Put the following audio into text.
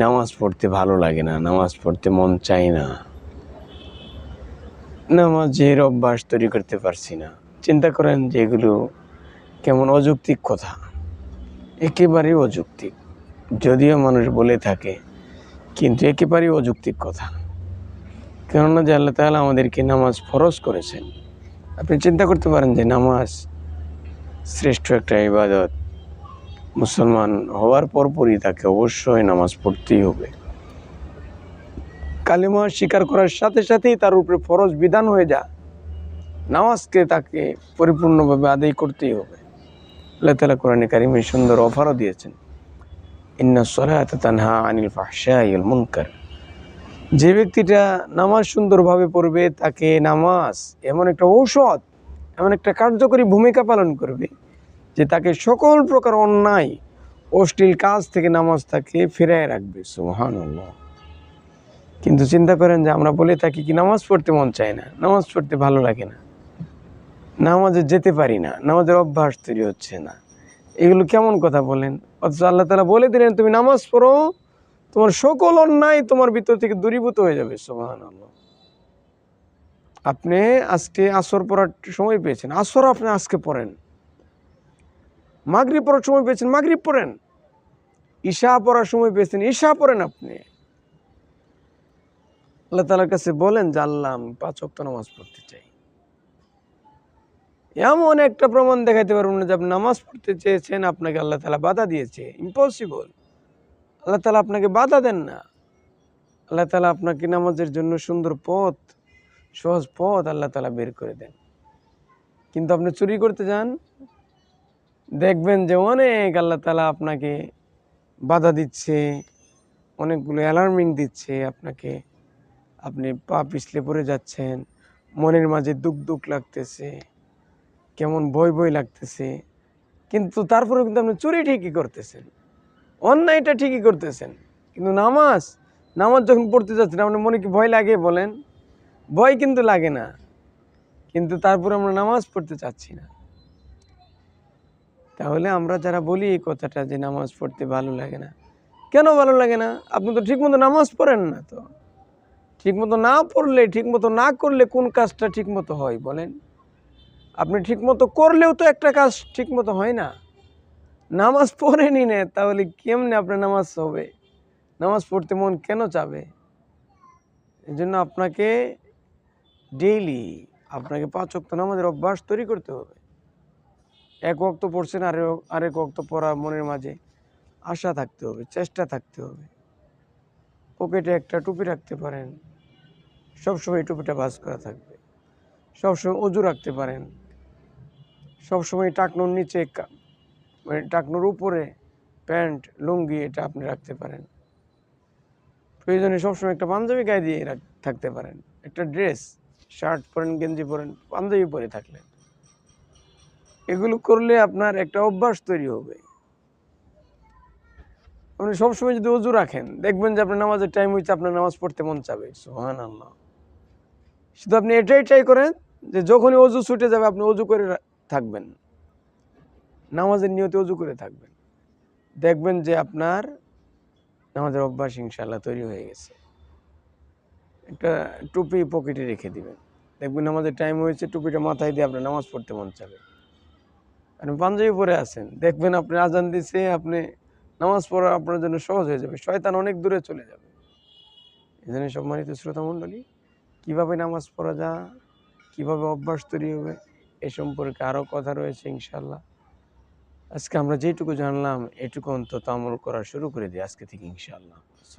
নামাজ পড়তে ভালো লাগে না, নামাজ পড়তে মন চায় না। নামাজের অভ্যাস তৈরি করতে পারছি না। চিন্তা করেন যে এগুলো কেমন অযৌক্তিক কথা। একেবারেই অযৌক্তিক। যদিও মানুষ বলে থাকে, কিন্তু একেবারেই অযৌক্তিক কথা। কেননা যে আল্লাহ তাআলা আমাদেরকে নামাজ ফরজ করেছেন। আপনি চিন্তা করতে পারেন যে নামাজ শ্রেষ্ঠ একটা ইবাদত। মুসলমান হওয়ার পরপরই তাকে অবশ্যই নামাজ পড়তেই হবে। কালিমা স্বীকার করার সাথে সাথেই তার উপরে ফরজ বিধান হয়ে যা নামাজকে তাকে পরিপূর্ণভাবে আদায় করতেই হবে। আল্লাহ তালা কোরআনে কারিমে সুন্দর অফারও দিয়েছেন। ইন্না সলাত তানহা আনিল ফাহশাইল মুনকার। যে ব্যক্তিটা নামাজ সুন্দরভাবে পড়বে তাকে নামাজ এমন একটা ঔষধ, এমন একটা কার্যকরী ভূমিকা পালন করবে যে তাকে সকল প্রকার অন্যায়, অশ্লীল কাজ থেকে নামাজ তাকে ফিরায় রাখবে, সুবহানাল্লাহ। কিন্তু চিন্তা করেন যে আমরা বলে থাকি কি নামাজ পড়তে মন চায় না? নামাজ পড়তে ভালো লাগে না। নামাজে যেতে পারি না, নামাজের অভ্যাস তৈরি হচ্ছে না। এগুলো কেমন কথা বলেন? অথচ আল্লাহ তালা বলে দিলেন, তুমি নামাজ পড়ো, তোমার সকল অন্যায় তোমার ভিতর থেকে দূরীভূত হয়ে যাবে সোহান আপনি আজকে আসর পড়ার সময় পেয়েছেন। আসর আপনি আজকে পড়েন। মাগরিব পড়ার সময় পেয়েছেন মাগরি পড়েন। ঈশা পড়ার সময় পেয়েছেন, ঈশা পড়েন আপনি। আল্লাহ তালার কাছে বলেন, যে আল্লাহ, আমি পাঁচ অক্ত নামাজ পড়তে চাই। এমন একটা প্রমাণ দেখাইতে পারবেন না যে আপনি নামাজ পড়তে চেয়েছেন, আপনাকে আল্লাহ তালা বাধা দিয়েছে। ইম্পসিবল আল্লাহ তালা আপনাকে বাধা দেন না। আল্লাহ তালা আপনাকে নামাজের জন্য সুন্দর পথ, সহজ পথ আল্লাহ তালা বের করে দেন। কিন্তু আপনি চুরি করতে যান দেখবেন যে অনেক আল্লাহ তালা আপনাকে বাধা দিচ্ছে, অনেকগুলো অ্যালার্মিং দিচ্ছে আপনাকে। আপনি পা পিছলে পড়ে যাচ্ছেন, মনের মাঝে দুঃখ দুঃখ লাগতেছে, কেমন বই বই লাগতেছে। কিন্তু তারপরেও কিন্তু আপনি চুরি ঠিকই করতেছেন, অন্যায়টা ঠিকই করতেছেন। কিন্তু নামাজ নামাজ যখন পড়তে যাচ্ছেন, আপনার মনে কি ভয় লাগে বলেন? ভয় কিন্তু লাগে না। কিন্তু তারপরে আমরা নামাজ পড়তে চাচ্ছি না। তাহলে আমরা যারা বলি এই কথাটা যে নামাজ পড়তে ভালো লাগে না। কেন ভালো লাগে না? আপনি তো ঠিকমতো নামাজ পড়েন না তো। ঠিকমতো না পড়লে, ঠিকমতো না করলে কোন কাজটা ঠিকমতো হয় বলেন? আপনি ঠিকমতো করলেও তো একটা কাজ ঠিকমতো হয় না। নামাজ পড়েনি না, তাহলে কেমনে আপনার নামাজ হবে? নামাজ পড়তে মন কেন চাবে? এই জন্য আপনাকে ডেইলি আপনাকে পাঁচ অক্ত নামাজের অভ্যাস তৈরি করতে হবে। এক অক্ত পড়ছেন আরে আরেক অক্ত পড়া মনের মাঝে। আশা থাকতে হবে, চেষ্টা থাকতে হবে। পকেটে একটা টুপি রাখতে পারেন। সবসময় টুপিটা বাস করা থাকবে। সবসময় অজু রাখতে পারেন। সবসময় টাকনোর নিচে মানে টাকনোর উপরে প্যান্ট, লুঙ্গি এটা আপনি রাখতে পারেন। প্রয়োজনে সবসময় একটা পাঞ্জাবি গায়ে দিয়ে থাকতে পারেন। একটা ড্রেস, শার্ট পরেন, গেঞ্জি পরেন, পাঞ্জাবি পরে থাকলেন। এগুলো করলে আপনার একটা অভ্যাস তৈরি হবে। আপনি সবসময় যদি অজু রাখেন, দেখবেন যে আপনার নামাজের টাইম হয়েছে আপনার নামাজ পড়তে মন চাবে। সোহান আল্লাহ শুধু আপনি এটাই ট্রাই করেন যে যখনই অজু ছুটে যাবে, আপনি অজু করে থাকবেন। নামাজের নিয়তে অজু করে থাকবেন। দেখবেন যে আপনার নামাজের অভ্যাস ইনশাল্লাহ তৈরি হয়ে গেছে। একটা টুপি পকেটে রেখে দিবেন। দেখবেন নামাজের টাইম হয়েছে, টুপিটা মাথায় দিয়ে আপনার নামাজ পড়তে মন চাবে। আপনি পাঞ্জাবি পরে আছেন। দেখবেন আপনি আজান দিছে, আপনি নামাজ পড়া আপনার জন্য সহজ হয়ে যাবে। শয়তান অনেক দূরে চলে যাবে। এই জন্য সম্মানিত শ্রোতা মণ্ডলী, কীভাবে নামাজ পড়া যা কীভাবে অভ্যাস তৈরি হবে, এ সম্পর্কে আরও কথা রয়েছে ইনশাল্লাহ আজকে আমরা যেটুকু জানলাম, এটুকু অন্তত আমল করা শুরু করে দিই আজকে থেকে ইনশাল্লাহ